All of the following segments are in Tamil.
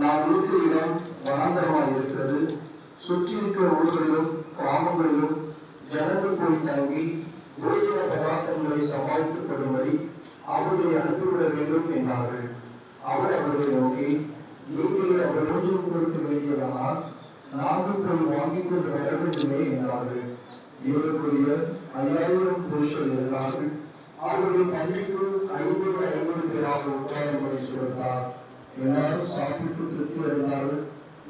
நாம் இருக்கிற இடம் வனாந்தரமாக இருக்கிறது. சுற்றி இருக்கிற ஊர்களிலும் அவர்கள் பள்ளிக்கு ஐம்பது ஐம்பது பேராக உட்காரும்படி சொல்லிட்டார் எல்லாரும் சாப்பிட்டு திருப்தி அடைந்தார்கள்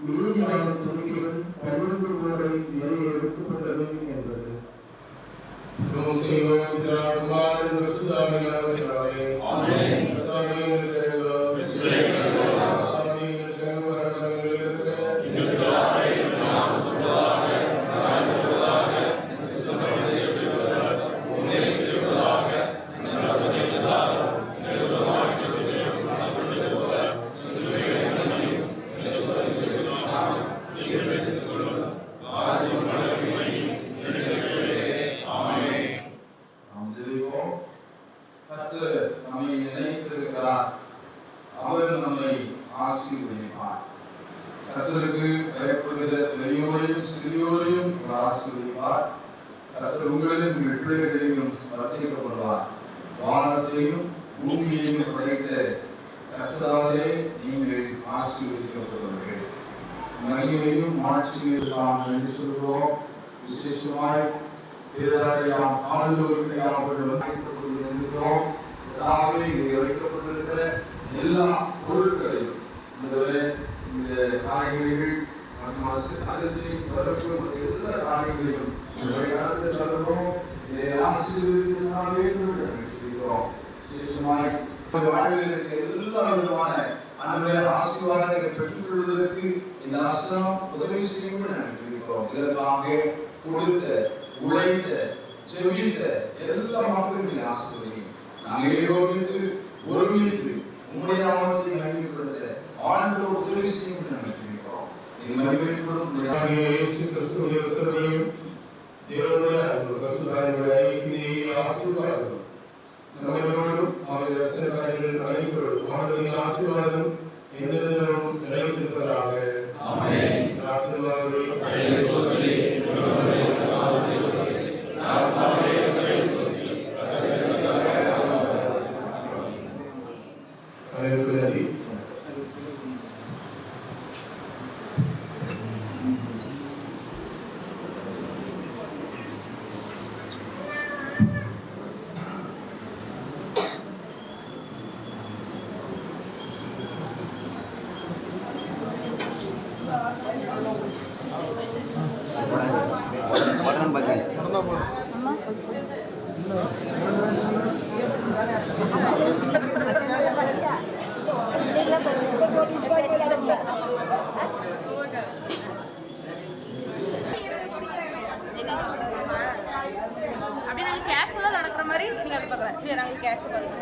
மீதியான துணிக்கைகள் பன்னிரண்டு கோடை நிறைய எடுக்கப்பட்டது என்பது நாம் இருக்கிறார் அவர் நம்மை ஆசீர்வதிப்பார். கத்தருக்கு பயப்படுகிற பெரியோரையும் சிறியோரையும் ஆசீர்வதிப்பார். கத்தர் உங்களையும் உங்கள் பிள்ளைகளையும் வர்த்திக்கப்படுவார் வானத்தையும் பூமியையும் படைத்த கர்த்தராலே நீங்கள் ஆசீர்வதிக்கப்படுவீர்கள் மகிமையும் மாட்சியும் நாம் என்று சொல்கிறோம் விசேஷமாய் பேராலயம் ஆளுநருக்கு அவர்கள் வைத்துக் கொண்டிருக்கிறோம் எல்லாமே இங்கே வைக்கப்பட்டிருக்கிற எல்லா பொருட்களையும் முதல்ல இந்த காய்கறிகள் மற்றும் அரிசி- பருப்பு மற்றும் எல்லா காய்களையும் உங்களுடைய கருத்தில் தருகிறோம் இதை ஆசீர்வதிக்க வேண்டும் என்று சொல்கிறோம் விசேஷமாய் வாழ்வில் இருக்கிற எல்லா விதமான அன்றைய ஆசீர்வாதங்களை பெற்றுக்கொள்வதற்கு இந்த உதவி செய்யும் என்று சொல்கிறோம் இதற்காக கொடுத்த உழைத்த ஜெபித்த எல்லா மக்களும் ஆசிரியர் நாங்கள் ஒருமித்து உம்முடைய நாமத்தை மகிமைப்படுத்த ஆண்டவர் உதவி செய்யும் நாங்கள் சொல்கிறோம் இது மகிமைப்படும் உத்தரவையும் தேவனுடைய அன்பு பரிசுத்தாவினுடைய ஆசீர்வாதம் நம்மளோடும் அவருடைய அனைவரோடும் ஆசீர்வாதம் Serang Ikeas ko pa rin.